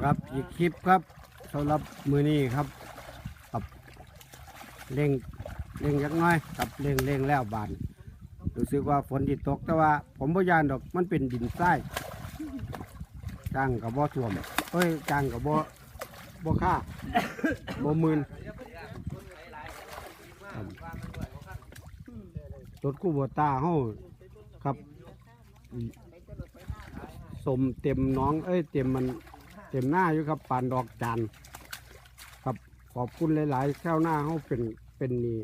นะครับอีกคลิปครับสำหรับมือนี้ครับกับเร่งเร่งยักน้อยกับเร่งเร่งแล้วบานรู้สึกว่าฝนที่ตกแต่ว่า ผมบ่ยานดอกมันเป็นดินทรายจ้างกับบ่ท่วมเอ้ยจ้างกับบ่บ่ค่าบ่มืนครับรถคู่บัวตาเฮาครับสมเต็มน้อง เอ้ย เต็มมัน เต็มหน้าอยู่ครับปานดอกจานครับขอบคุณหลายๆข้าวหน้าเขาเป็นเป็นนี่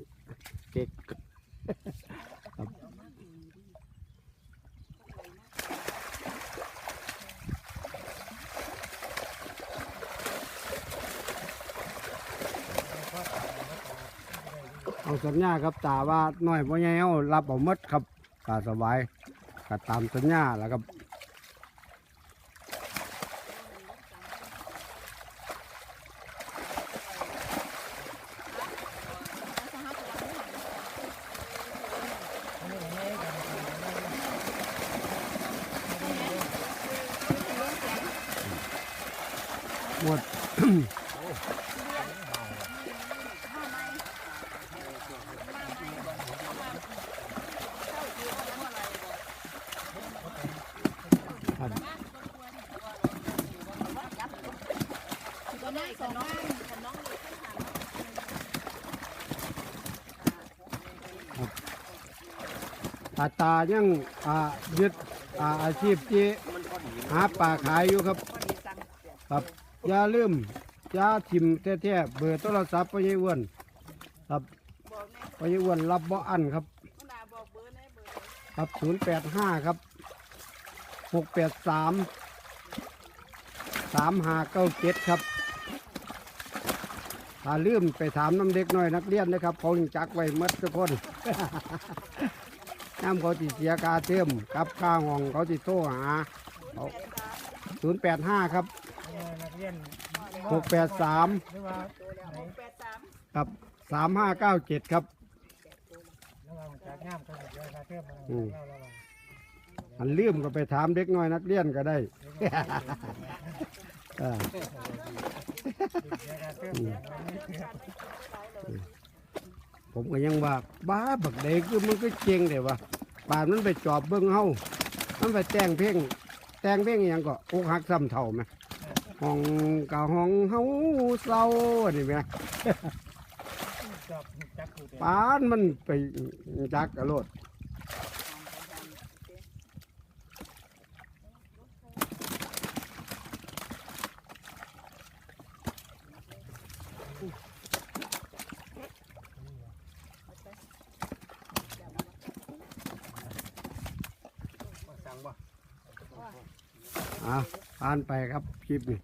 เก๊กครับเอาสัญญาครับตาว่าน้อยพ่อใหญ่เอารับเอาหมดครับตาสบายก็ตามสัญญาแล้วครับ หมดครับตัวนี้สอาตายังอายึดอาอาชีพที่หาปลาขายอยู่ครับ ครับ อย่าลืมอย่าทิมแท้ๆเบอร์โทรศัพท์พ่อใหญ่อ้วนครับพ่อใหญ่อ้วนรับบ่อันครับครับศูนย์แปดห้าครับหกแปดสามสามห้าเก้าเจ็ดครับถ้าลืมไปถามน้ำเด็กน้อยนักเรียนนะครับเขายังจักไว้มัดทุกคนน้ำเขาติเสียกาเติมกับค่าห้องเขาติโทรหาศูนย์แปดห้าครับ นักเรียนหกแปดสามหรือว่าหกแปดสามกับสามห้าเก้าเจ็ดครับระหว่างจากงามก็เดี๋ยวคาเทียมมาอืมเราระหว่างอันลืมก็ไปถามเด็กน้อยนักเรียนก็ได้เออเดี๋ยวคาเทียมผมก็ยังว่าบ้าบักเด็กคือมันก็เจงแต่ว่าป่านมันไปจอบเบิ้งเฮามันไปแต่งเพลงแต่งเพลงอหยังก็อกหักซ้ำเท่าไหม ห้องกะห้องเฮาเศร้านี่ไหมจับจักกูเต็มป่านมันไปจักกะโลดสั่งบ่ อะผ่านไปครับคลิปนี้